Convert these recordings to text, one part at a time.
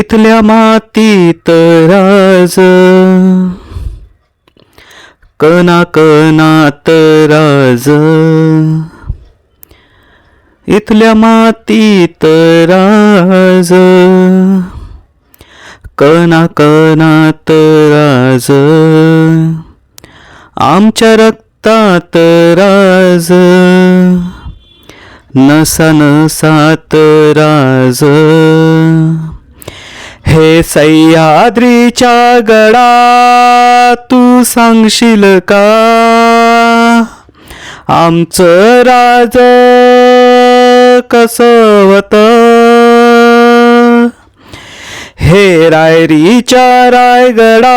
इथल्या मातीत राज. कना कनात राज. इथल्या मातीत राज. कना कनात राज. आमच्या रक्तात राज. नसा नसात राज. हे सह्याद्रीच्या गडा तू सांगशील का? आमचं राज कसवत हे रायरीच्या रायगडा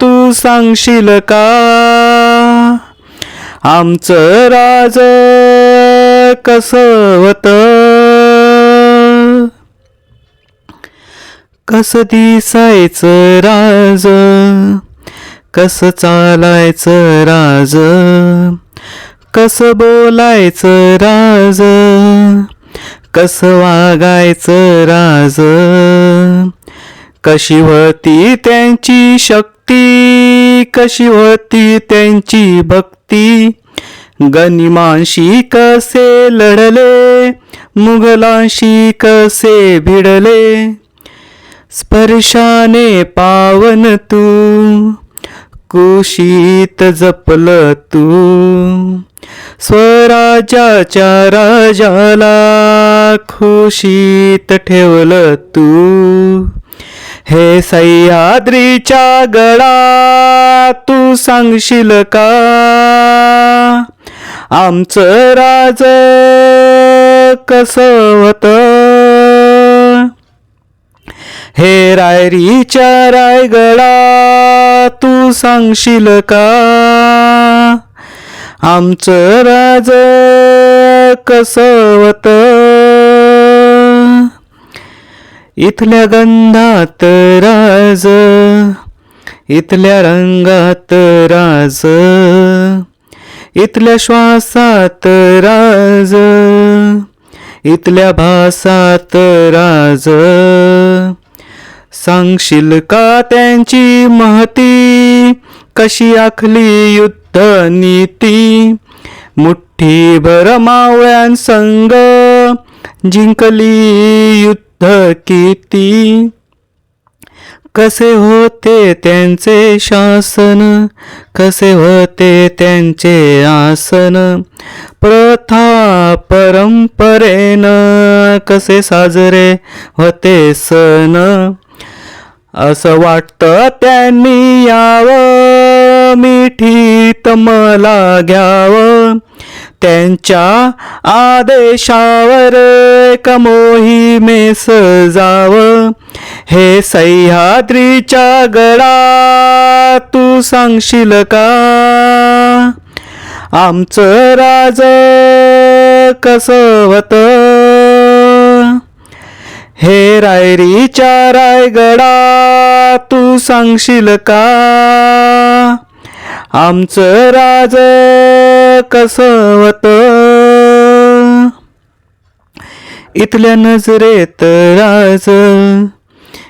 तू सांगशील का? आमचं राज कसवत कस दिसायचं राज? कस चालायचं राज? कस बोलायचं राज? कस वागायचं राज? कशी होती त्यांची शक्ती? कशी होती त्यांची भक्ती? गनिमांशी कसे लढले? मुघलांशी कसे भिडले? स्पर्शाने पावन तू कुशीत जपल तू. स्वराज्याच्या राजाला खुशीत ठेवलं तू. हे सह्याद्रीच्या गळा तू सांगशील का? आमचं राज कसं होतं? हे रायरीच्या रायगडा तू सांगशील का? आमचं राज कसवत? इथल्या गंधात राज इथल्या रंगात राज इथल्या श्वासात राज इथल्या भासात राज. सांगशील का त्यांची महती? कशी आखली युद्ध नीती? मुठ्ठीभर मावळ्यांसंग जिंकली युद्ध किती कसे होते त्यांचे शासन? कसे होते त्यांचे आसन? प्रथा परंपरेनं कसे साजरे होते सण? असं वाटतं त्यांनी यावं मिठीत मला घ्यावं. त्यांच्या आदेशावर कमोहिमे सजावं. हे सह्याद्रीच्या गळा तू सांगशील का? आमचं राज कसं होतं? हे रायरीच्या रायगडा तू सांगशील का? आमचं राज कसं होतं? इथल्या नजरेत राज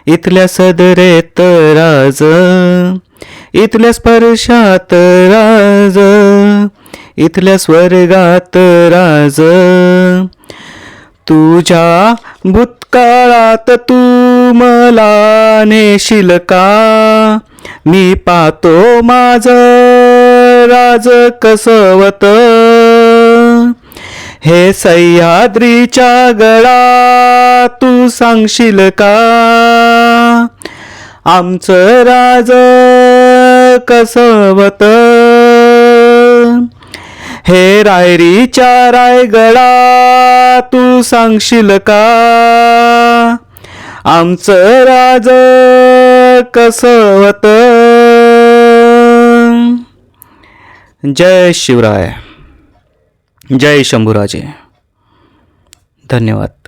इथल्या सदरेत राज इथल्या स्पर्शात राज इथल्या स्वर्गात राज. तुझ्या भूतकाळात तू मला नेशील का? मी पाहतो माझ राज कसवत. हे सह्याद्रीच्या गळा तू सांगशील का? आमचं राज कसवत. हे रायरीच्या रायगडा तू सांगशील का? आमचं राज कसं होतं? जय शिवराय. जय शंभूराजे. धन्यवाद.